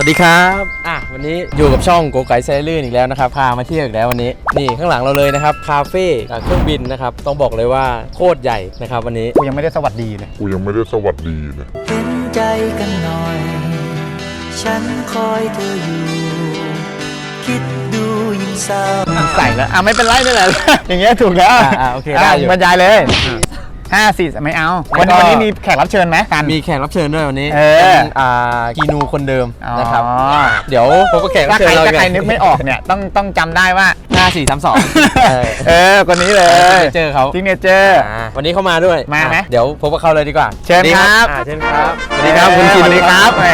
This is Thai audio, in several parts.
สวัสดีครับ อะ วันนี้อยู่กับช่องโกไก่ไซลื่นอีกแล้วนะครับ พามาเที่ยวอีกแล้ววันนี้ นี่ข้างหลังเราเลยนะครับ คาเฟ่กับเครื่องบินนะครับ ต้องบอกเลยว่าโคตรใหญ่นะครับวันนี้กูยังไม่ได้สวัสดีเลยกูยังไม่ได้สวัสดีเลย เห็นใจกันหน่อย ฉันคอยเธออยู่ คิดดูยิ่งเศร้า ใส่แล้ว อะ ไม่เป็นไรไม่เป็นไรอย่างเงี้ยถูกแล้วอะอะโอเคได้อยู่ บรรยายเลย ห้าสี่ไม่เอา วันแล้วก็ วันนี้มีแขกรับเชิญไหมกัน มีแขกรับเชิญด้วยวันนี้เออ เป็นอ่ากีนูคนเดิมอ๋อนะครับเดี๋ยวพบกับแขกรับถ้าเชิใครญเราถ้าใครกันนึกไม่ออกเนี่ยต้องต้องจำได้ว่า ห้าสี่สามสองเออคนนี้เลยเจอเขาซิงเนเจอร์ อ่าวันนี้เข้ามาด้วยมาไหม อะเดี๋ยวพบกับเขาเลยดีกว่าเชิญครับ อ่าเชิญครับ สวัสดีครับคุณสกีนูวัสดีครับแหม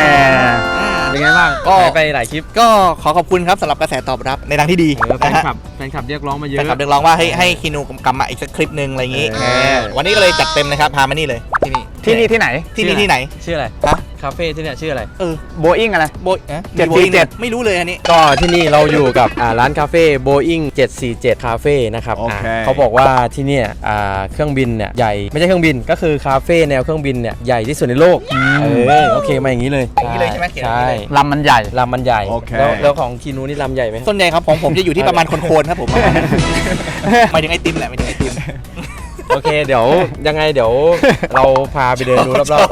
เป็นไงบ้างก็ไปหลายคลิปก็ขอขอบคุณครับสำหรับกระแสตอบรับในทางที่ดีเออแฟนะนฮะคลับแฟนคลับเรียกร้องมาเยแฟอะ นคลับเรียกร้องว่าให้ให้คีนูกลับมาอีกสักคลิปหนึ่งอะไรอย่างงี้เออ เออวันนี้ก็เลยจัดเต็มนะครับพามานี่เลยที่นี่ที่นี่ที่ไหน ที่นี่ที่ไหน ชื่ออะไร ฮะ คาเฟ่ที่เนี่ยชื่ออะไรเออโบอิงอะไร โบยอ๊ะเจ็ดมีสี่โบยเจ็ดไม่รู้เลยอันนี้ ก็ที่นี่เราอยู่กับอ่าร้านคาเฟ่ Boeing 747 คาเฟ่นะครับโอเค อ่าเขาบอกว่าที่เนี่ยอ่าเครื่องบินเนี่ยใหญ่ไม่ใช่เครื่องบินก็คือคาเฟ่แนวเครื่องบินเนี่ยใหญ่ที่สุดในโลกเออโอเคมาอย่างนี้เลยอย่างนี้เลยใช่ไหมเขียนอย่างนี้ใช่เลย ลำมันใหญ่ ลำมันใหญ่โอเค แล้วแล้วของคีนูนี่ลำใหญ่ไหม ส่วนใหญ่ครับของผมจะอยู่ที่ประมาณโคนๆครับผม หมายถึงไอติมแหละหมายถึงไอติม โอเค เดี๋ยวยังไงเดี๋ยวเราพาไปเดินดูรอบ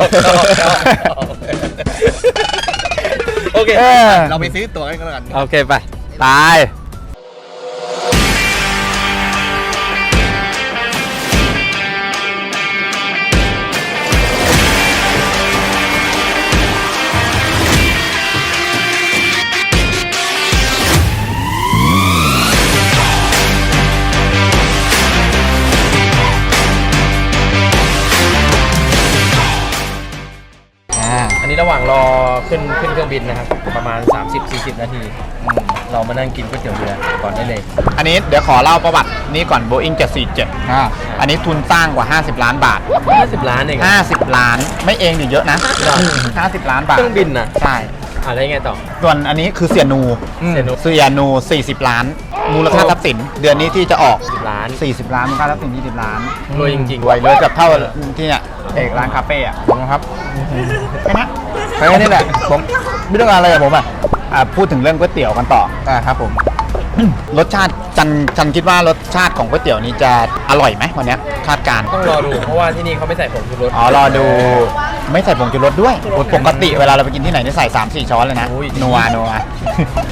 โอเค เออ เราไปซื้อตั๋วกันก่อนๆโอเคไป ตาย บินนะครับ ประมาณ 30-40 นาทีอืมเรามานั่งกินก๋วยเตี๋ยวเรือก่อนได้เลย อันนี้เดี๋ยวขอเล่าประวัตินี้ก่อน Boeing 747อ่าอันนี้ทุนสร้างกว่า 50 ล้านบาท 50 ล้านเองอะ50 ล้านไม่เองดิเยอะนะ 50 ล้านบาทเครื่องบินนะใช่ อะไรไงต่อ ส่วนอันนี้คือเสียนูเสียนู เสียนู 40 ล้าน มูลค่าทรัพย์สิน เดือนนี้ที่จะออก 10ล้าน 40 ล้านมูลค่าทรัพย์สิน20 ล้านรวยจริงๆ รวยเลยกับเท่าที่เนี่ยเอกร้านคาเฟ่อะผมครับแค่นี้ แค่นี้แหละผมไม่ต้องการอะไรกับผมอะอะพูดถึงเรื่องก๋วยเตี๋ยวกันต่อ อ่าครับผม รสชาติจันจันคิดว่ารสชาติของก๋วยเตี๋ยวนี้จะอร่อยไหมวันเนี้ยคาดการณ์ต้องรอดูเพราะว่าที่นี่เขาไม่ใส่ผงชูรสอ๋อรอดูไม่ใส่ผงชูรสด้วยปกติเวลาเราไปกินที่ไหนนี่ใส่3 4ช้อนเลยนะอุ้ยนัวนัว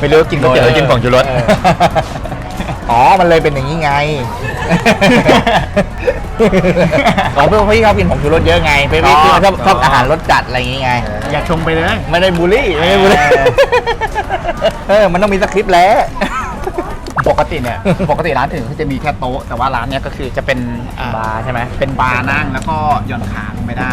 ไม่รู้กินก๋วยเตี๋ยวหรือกินผงชูรสเอออ๋อ มันเลยเป็นอย่างนี้ไง ของเพื่อนพี่เขากินผงชูรสเยอะไงเพื่อนพี่อ๋อชอบชอบอาหารรสจัดอะไรอย่างงี้ไง อย่าชงไปเลย ไม่ได้บูลลี่ไม่ได้บูลลี่เออ มันต้องมีสคริปต์แล้ว ปกติเนี่ย ปกติร้านอื่นเขาจะมีแค่โต๊ะ แต่ว่าร้านเนี้ยก็คือจะเป็นอ่บาร์ใช่ไหมเป็นบาร์นั่งแล้วก็หย่อนขาลงไปได้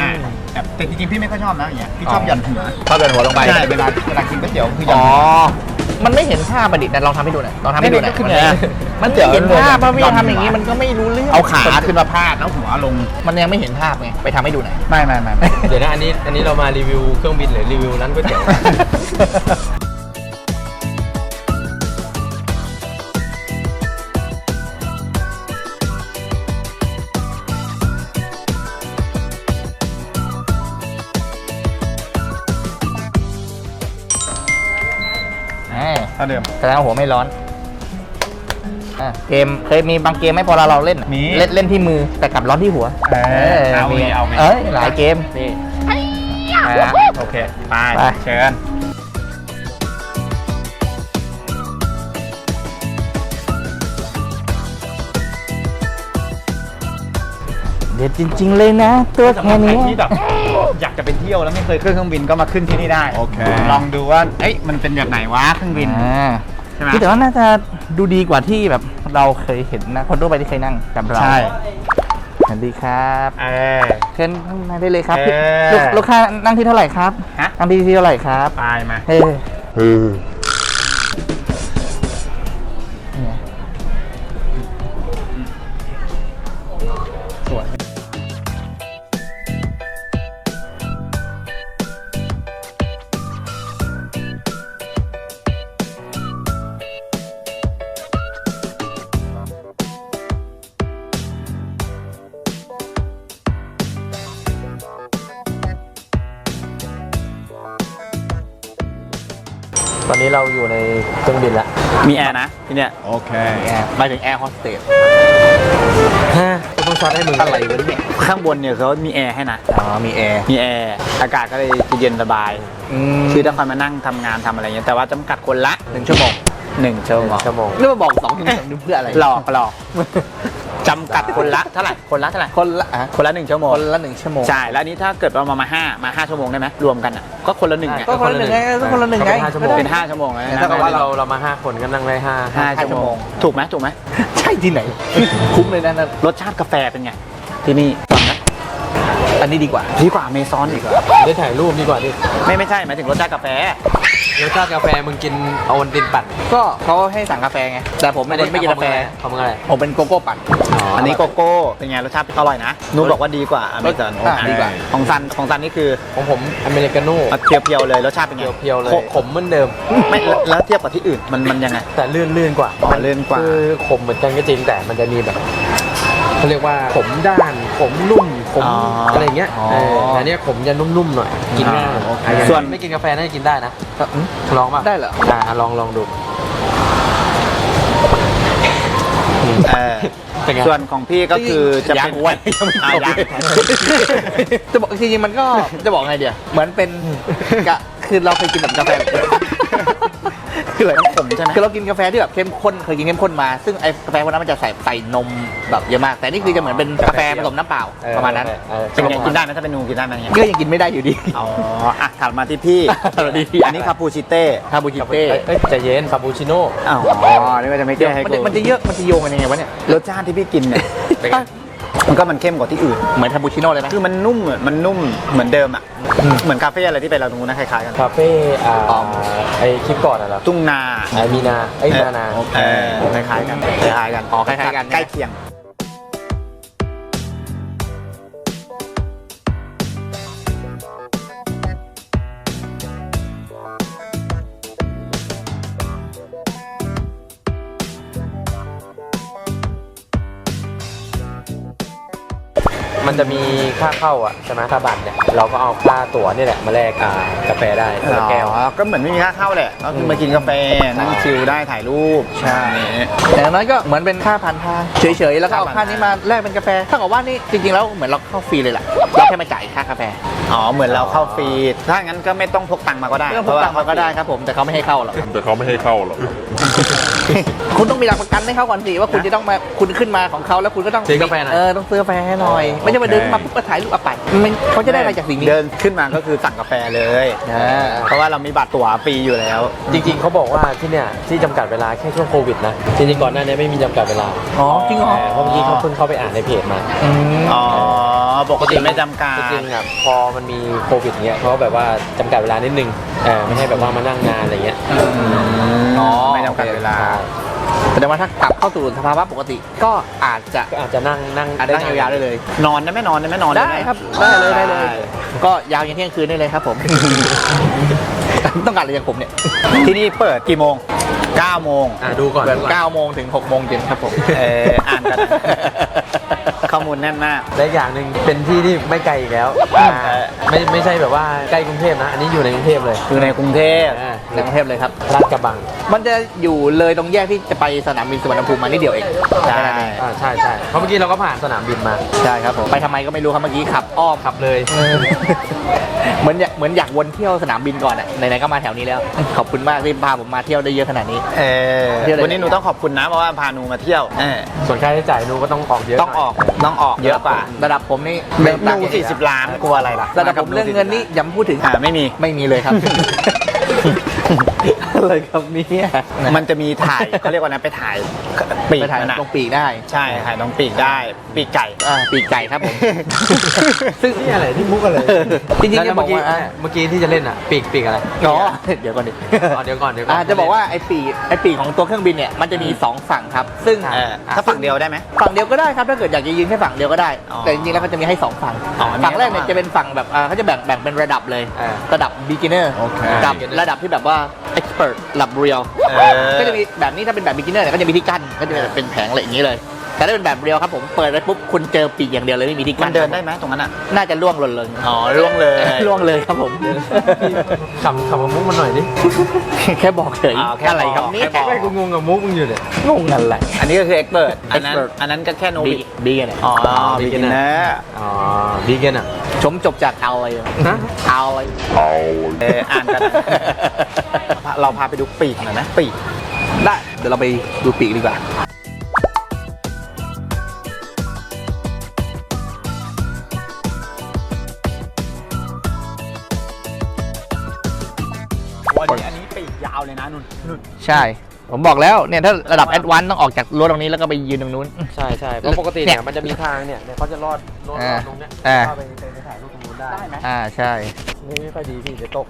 อ่าแต่แต่จริงๆพี่ไม่ค่อยชอบนะอย่างเงี้ยพี่ชอบหย่อนหัวเข้าเดินหัวลงไปใช่เวลาเวลากินก๋วยเตี๋ยวคือหย่ออ๋นอหัว มันไม่เห็นภาพประดิษฐ์แต่ลองทำให้ดูหน่อยลองทำให้ดูหน่อยไม่ได้ก็คือไงอะมันไม่เห็นภาพเพราะพี่ทำอย่างนี้มันก็ไม่รู้เรื่องเอาขาขึ้นมาพาดแล้วหัวลง มันยังไม่เห็นภาพไงไปทำให้ดูหน่อยไม่ไม่ไม่ไม่เดี๋ยวนะอันนี้อันนี้เรามารีวิวเครื่องบินหรือรีวิวร้านก๋วยเตี๋ยวาเท่าเดิม แสดงว่าหัวไม่ร้อนอะเกมเคยมีบางเกมไหม่พอเราเราเล่นอะมี เล่นเล่นที่มือแต่กลับร้อนที่หัวเออเอามีมีเอามีเอ้ยหลายเกมนี่ไปละโอเค ไป ไป เชิญ ด็ดจริง ๆ เลยนะ ตัวแค่นี้ ที่แบบ อยากจะไปเที่ยวแล้วไม่เคยขึ้นเครื่องบินก็มาขึ้นที่นี่ได้โอเค ลองดูว่าเอ้ยมันเป็นแบบไหนวะเครื่องบินอ่าใช่ไหม คือแต่ว่าน่าจะดูดีกว่าที่แบบเราเคยเห็นนะ คนทั่วไปที่เคยนั่งกับเราใช่ สวัสดีครับเออ เชิญข้างในได้เลยครับเออลูกลูกค้านั่งที่เท่าไหร่ครับฮะ นั่งที่ที่เท่าไหร่ครับไปมา เฮ้ยเออ มีแอร์นะที่เนี่ยโอเค แอร์หมายถึงแอร์โฮสเตสฮะต้องช็อตให้มึงอะไรวะเนี่ยข้างบนเนี่ยเขามีแอร์ให้นะ อ๋อมีแอร์มีแอร์อากาศก็เลยจะเย็นสบาย คือถ้าใครมานั่งทำงานทำอะไรเงี้ยแต่ว่าจำกัดคนละหนึ่งชั่วโมงหนึ่งชั่วโมงชั่วโมง นี่มาบอกสองถึงสามเพื่ออะไรหลอกหลอก จำกัดคนละเท่าไหร่คนละเท่าไหร่คนละอะคนละหนึ่งชั่วโมงคนละหนึ่งชั่วโมงใช่แล้วอันนี้ถ้าเกิดเรามามาห้ามาห้าชั่วโมงได้ไหมรวมกันอะก็คนละหนึ่งไงก็คนละหนึ่งไงก็คนละหนึ่งไงก็เป็นห้าชั่วโมง เป็นห้าชั่วโมงแล้วเท่ากับว่าเราเรามาห้าคนก็นั่งได้ห้าห้าชั่วโมง ถูกไหมถูกไหมใช่ที่ไหน คุ้มเลยนะนั่นรสชาติกาแฟเป็นไง ที่นี่ฟังนะอันนี้ดีกว่าดีกว่าเมซอนอีกได้ถ่ายรูปดีกว่าดิไม่ไม่ใช่หมายถึงรสชาติกาแฟ รสชาติกาแฟมึงกินเอาวันตินปั่นก็เขาให้สั่งกาแฟไง แต่ผมไม่ได้ไม่กินกาแฟ ของมึงอะไร ผมเป็นโกโก้ปั่น อันนี้โกโก้ เป็นไงรสชาติอร่อยนะนุ้บอกว่าดีกว่าอเมซอนอ่าดีกว่า ของซันของซันนี่คือ ของผมอเมริกาโน่มาเพียวๆเลยรสชาติเป็นไงเพียวๆเลยโคขมเหมือนเดิม ไม่แล้วแล้วเทียบกับที่อื่นมันมันยังไง แต่ลื่นลื่นๆกว่าอ๋อลื่นกว่า คือขมเหมือนกันก็จริงแต่มันจะมีแบบเขาเรียกว่าขมด้าน ขมนุ่มขมอ๋อออะไรเงี้ยอ๋อเออแต่อันเนี้ยขมจะนุ่มๆหน่อยกินง่ายอ่าโอเคอะส่วน ไม่กินกาแฟน่าจะกินได้นะลองป่ะได้เหรอ อ่าลองลองดู เออเป็นไงส่วนของพี่ก็คือจะยัเป็งนไว้อะยัง จะบอกจริงๆมันก็จะบอกไงเดียวเหมือนเป็นกะคือเราเคยกินแบบกาแฟ คือแบบขมใช่ไหมคือเรากินกาแฟที่แบบเข้มข้นเคยกินเข้มข้นมา ซึ่งไอ้กาแฟพวกนั้นมันจะใส่ใส่นมแบบเยอะมาก แต่นี่คือจะเหมือนเป็นกาแฟผสมน้ำเปล่าเออประมาณนั้น เออ เป็นไงกินได้ไหมถ้าเป็นนูกินได้ไหมเนี่ยก็ยังกินไม่ได้อยู่ดี อ๋ออะถัดมาที่พี่สวัสดีอันนี้คาปูชิเต้ คาบูชิเต้เอ้ยใจเย็นคาปูชิโน่อ๋อนี่ก็จะไม่แก้ให้มันกูจะมันจะเยอะมันจะโยงกันยังไงวะเนี่ยรสชาติที่พี่กินเนี่ยเป็นไง มันก็มันเข้มกว่าที่อื่น เหมือนคาบูชิโน่เลยไหม คือมันนุ่มเหมือนมันนุ่มเหมือนเดิมอะเหมือนคาเฟ่อะไรที่ไปเราตรงนู้นนะคล้ายๆกันคาเฟ่อ่าอ๋อไอคลิปก่อนอะเหรอตุ้งนาไอมีนาไอยนานา เออคล้ายๆกัน คล้ายๆกันอ๋อคล้ายๆกัน ใกล้เคียง มันจะมีค่าเข้าอะใช่ไหมค่าบัตรเนี่ยเราก็เอาค่าตั๋วนี่แหละมาแลกอ่ากาแฟได้คนละแก้ว อ๋อก็เหมือนไม่มีค่าเข้าแหละก็คือมากินกาแฟนั่งชิลได้ถ่ายรูปใช่แต่อย่างน้อยก็เหมือนเป็นค่าผ่านทางเฉยๆ แล้วก็เอาค่าค่าผ่านทางนี้มาแลกเป็นกาแฟถ้ากับว่านี่จริงๆแล้วเหมือนเราเข้าฟรีเลยแหละเราแค่มาจ่ายค่ากาแฟ อ๋อเหมือนเราเข้าฟรีถ้างั้นก็ไม่ต้องพกตังค์มาก็ได้ไม่ต้องพกตังค์มาก็ได้ครับผมแต่เขาไม่ให้เข้าหรอก แต่เขาไม่ให้เข้าหรอก คุณต้องมีหลักประกันให้เขาก่อนสิว่าคุณจะต้องมาคุณขึ้นมาของเขาแล้วคุณก็ต้องซื้อกาแฟหน่อย เออต้องซื้อกาแฟให้หน่อยไม่ใช่มาเดินมาปุ๊บมาถ่ายรูปเอาไปมันเขาจะได้อะไรจากสิ่งนี้ เดินขึ้นมาก็คือสั่งกาแฟเลยอ่า เพราะว่าเรามีบัตรตั๋วฟรีอยู่แล้ว จริงๆเขาบอกว่าที่เนี่ยที่จำกัดเวลาแค่ช่วงโควิดนะจริงๆก่อนหน้านี้ไม่มีจำกัดเวลาอ๋อจริงเหรอ แต่เพราะเมื่อกี้เขาเพิ่งเข้าไปอ่านในเพจมาอืมอ๋อ ปกติไม่จำกัด จริงๆอะพอมันมีโควิดเงี้ยเขาแบบว่าจำกัดเวลานิดนึงเออไม่ให้แบบว่ามานั่งนานอะไรเงี้ยอ๋อไม่จำกัดเวลา แสดงว่าถ้ากลับเข้าสู่สภาวะปกติก็อาจจะก็อาจจะนั่งนั่งอาจจะนั่งยาวๆได้เลย นอนได้ไหมนอนได้ไหมนอนได้หมครับได้เลยได้เลย ก็ยาวยันเที่ยงคืนได้เลยครับผม ต้องการอะไรจากผมเนี่ย ที่นี่เปิดกี่โมง9โมงอะดูก่อนเปิดดูก่อน9โมงถึง6โมงเย็นครับผม เอออ่านกัน ข้อมูลแน่นมาก และอีกอย่างหนึ่งเป็นที่ที่ไม่ไกลอีกแล้วอ่าอ่าไม่ไม่ใช่แบบว่าใกล้กรุงเทพนะ อันนี้อยู่ในกรุงเทพเลยคือในกรุงเทพ อ่า ในกรุงเทพเลยครับ ลาดกระบังมันจะอยู่เลยตรงแยกที่จะไปสนามบินสุวรรณภูมิมานิดเดียวเองใช่อ่าใช่ใช่เพราะเมื่อกี้เราก็ผ่านสนามบินมาใช่ครับผมไปทำไมก็ไม่รู้ครับเมื่อกี้ขับอ้อมขับเลยเหมือนอยากเหมือนอยากวนเที่ยวสนามบินก่อนอะไหนๆก็มาแถวนี้แล้ว ขอบคุณมากที่พาผมมาเที่ยวได้เยอะขนาดนี้ เออเที่ยวเลย วันนี้หนูต้องขอบคุณนะเพราะว่าพาหนูมาเที่ยวเออส่วนค่าใช้จ่ายนูก็ต้องออกเยอะต้องออกหน่ยต้องออกเยอะกว่าระดับผมนี่หเรื่องตังนูค์สี่สิบล้านกลัวอะไรล่ะระดับผมเรื่องเงินนี่อย้ำพูดถึงอ่าไม่มี ไม่มีเลยครับ อะไรครับเนี่ยมันจะมีถ่ายเขาเรียกว่านะไปถ่ายปีกไปถ่ายมันอะตรงปีกได้ใช่ถ่ายตรงปีกได้ ปีกไก่อ่าปีกไก่ครับผม ซึ่งนี่อะไรที่มุกอะไรจริงๆแล้วจะบเมื่ออกกี้ว่า เมื่อกี้ที่จะเล่นอะ ปีกปีกอะไรอ๋อเดี๋ยวก่อนดิ อ๋อเดี๋ยวก่อนเดี๋ยวก่อน อ่าจะบอกว่าไอ้ปีกไอ้ปีกของตัวเครื่องบินเนี่ยมันจะมีสองฝั่งครับ ซึ่งเออถ้าฝั่งเดียวได้ไหม ฝั่งเดียวก็ได้ครับถ้าเกิดอยากจะยืนแค่ฝั่งเดียวก็ได้ อ๋อแต่จริงๆแล้วเขาจะมีให้สองฝั่ง อ๋อมีฝั่งแรกเนี่ยให้สองฝั่งจะเป็นฝั่งแบบอ่าเขาจะแบ่งแบ่งเป็นระดับเลย อ่าระดับ beginner โอเคกับระดับที่แบบว่า expert ระดับ real เออก็จะมีแบบนี้ถ้าเป็นแบบ beginner เนี่ยก็จะมีที่กั้นก็จะเป็นแผงอะไรอย่างนี้เลย แต่ถ้าเป็นแบบเรียวครับผมเปิดไปปุ๊บคุณเจอปีกอย่างเดียวเลยไม่มีที่มักั้นนเดินได้ไหมตรงนั้นอะ น่าจะล่วงหล่นเลยอ๋อล่วงเลย ล่วงเลยครับผมขับขับมามุกมันหน่อยดิแค่บอกเฉยอ่าแค่อะไรครับบอกเนี่แค่ยบอกไม่กูงงกับมุกมึงอยู่เนี่ยงงอะไรอันนี้ก็คือเอ็กเบิร์ดอันนั้น Expert อันนั้นก็แค่โนบีบิบีกันเนี่ยอ๋อบิ๊บิ๊กกินเนอร์เนอร์อ๋อดีกันอะชมจบจากเอาอะไรนะเอาอะไรเอออ่านกันเราพาไปดูปีกหน่อยไหมปีกได้เดี๋ยวเราไปดูปีกดีกว่า ใช่ ผมบอกแล้วเนี่ยถ้าระดับแอดวานซ์ต้องออกจากรั้วตรงนี้แล้วก็ไปยืนตรงนู้น ใช่ใช่เพราะปกติเนี่เนี่ยยมันจะมีทางเนี่ยเนี่ยเขาจะรอดรอดอ่าตรงเนี้ยอ่า เข้าไปไปถ่ายรูปตรงนู้นได้ได้ไหมอ่าใช่ นี่ไม่ค่อยดีพี่เดี๋ยวตก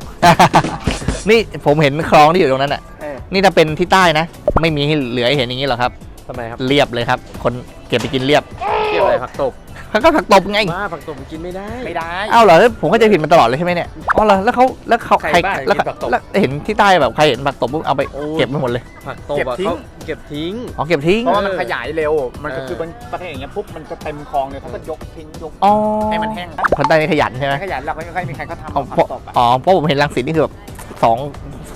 นี่ผมเห็นคลองที่อยู่ตรงนั้นอะ เออนี่ถ้าเป็นที่ใต้นะ ไม่มีให้เหลือให้เห็นอย่างนี้หรอกครับ ทำไมครับเรียบเลยครับ คนเก็บไปกินเรียบ เกี่ยวอะไรผักตบ เขาก็ผักตบไงว่าผักตบมันกินไม่ได้ ไม่ได้เอ้าเหรอผมก็จะผิดมาตลอดเลยใช่ไหมเนี่ย อ๋อเหรอแล้วเขาแล้วเขาใครบ้าแล้วกินผักตบ แล้วเห็นที่ใต้แบบใครเห็นผักตบปุ๊บเอาไปโอ้ เก็บไปหมดเลย ผักตบเก็บอะทิ้ง เขาเก็บทิ้ง อ๋อเก็บทิ้ง เพราะว่ามันขยายเร็ว มันก็เออ คือเป็นประเทศอย่างเงี้ยปุ๊บมันจะเต็มคลองเลยเขาก็ยกทิ้งยกอ๋อให้มันแห้งคนใต้นี่ขยันใช่ไหมขยายเราไม่ค่อยมีใครเขาทำอ๋อผัเพราะกตบอะอ๋อเพราะผมเห็นรังสิตนี่คือแบบสอง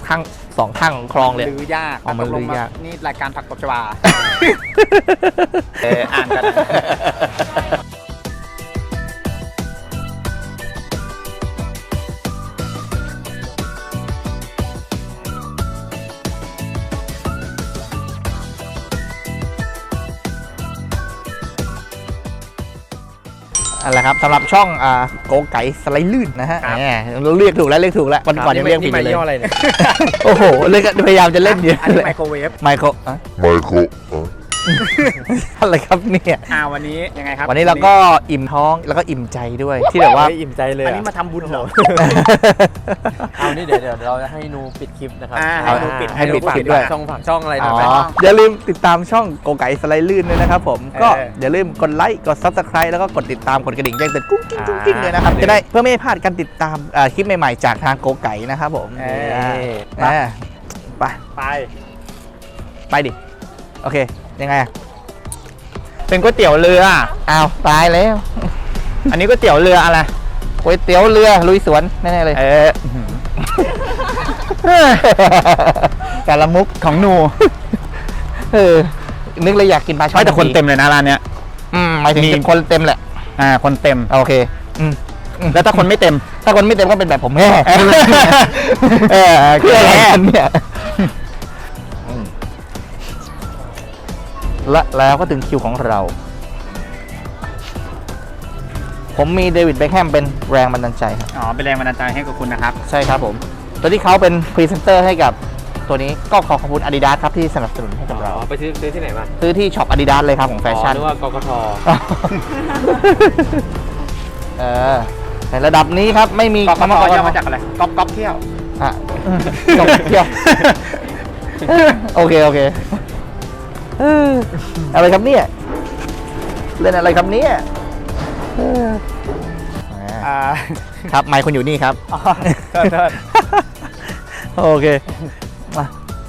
ข้างสองข้างของคลองเลยลือยากอ๋อมันตกลงลื้อยาก นี่รายการผักตบชวา เอออ่านกัน อะไรครับสำหรับช่องอ่าโกไก่สไลด์ลื่นนะฮะครับ แหมเราเรียกถูกแล้วเรียกถูกแล้ววันก่อนยังเรียกผิดอยู่เลย นี่มายี่ห้ออะไรเนี่ยโอ้โหเลยก็พยายามจะเล่นเยอะอันนี้เลยไมโครเวฟไมโครอะ Michael. Huh? อะไรครับเนี่ย อ่าวันนี้ยังไงครับวันนี้เราก็อิ่มท้องแล้วก็อิ่มใจด้วยที่แบบว่า ไม่อิ่มใจเลยอันอะนี้มาทำบุญเหรอ เอานี่เดี๋ยวเดี๋ยวเราจะให้นูปิดคลิปนะครัอ่าให้ให้นูปิดให้ปิดฝากคลิปด้วย ช่องฝากช่องอะไรหน่อ๋อยอไหมอย่าลืมติดตามช่องโกไก่สไลด์ลื่นด้วยนะครับผมก็เอออย่าลืมกดไลค์กด subscribe แล้วก็กดติดตามกดกระดิ่งแจ้งเตือนกุ้งกิ้งกุ้งกิ้งอ่าเลยนะครับจะได้เพื่อไม่ให้พลาดการติดตามอ่าคลิปใหม่ๆ จากทางโกไก่นะครับผมเออ่าไปไป ไปดิ โอเค ยังไงอะเป็นก๋วยเตี๋ยวเรือ อ้าวตายแล้ว อันนี้ก๋วยเตี๋ยวเรืออะไรก๋วยเตี๋ยวเรือลุยสวนแน่ๆเลย เออ แต่ละมุกของหนู เออ นึกเลยอยากกินปลาช่อนไม่แต่คนเต็มเลยนะร้านเนี้ย อืมหมายถึงมี คนเต็มแหละ อ่า คนเต็ม โอเค อืม แล้วถ้าคนไม่เต็ม ถ้าคนไม่เต็มก็เป็นแบบผมแม่ เออคืออะไรกันเนี่ย และแล้วก็ถึงคิวของเรา ผมมีเดวิดเบคแฮมเป็นแรงบันดาลใจครับ อ๋อ เป็นแรงบันดาลใจให้กับคุณนะครับ ใช่ครับผม ตัวที่เขาเป็นพรีเซนเตอร์ให้กับตัวนี้ก็ขอขอบคุณ Adidas ครับที่สนับสนุนให้กับเรา อ๋อไปซื้อซื้อที่ไหนมาซื้อที่ช็อป Adidas เลยครับของแฟชั่น อ๋อนึกว่ากกท เออในระดับนี้ครับไม่มีก๊อปคำว่าก๊อปกย่อมาจากอะไรก๊อปก๊อปเที่ยว อะจบเที่ยว โอเค โอเค เอออะไรครับเนี่ย เล่นอะไรครับเนี่ยเอออ่าครับไมค์คุณอยู่นี่ครับ อ๋อโทษโทษ โอเค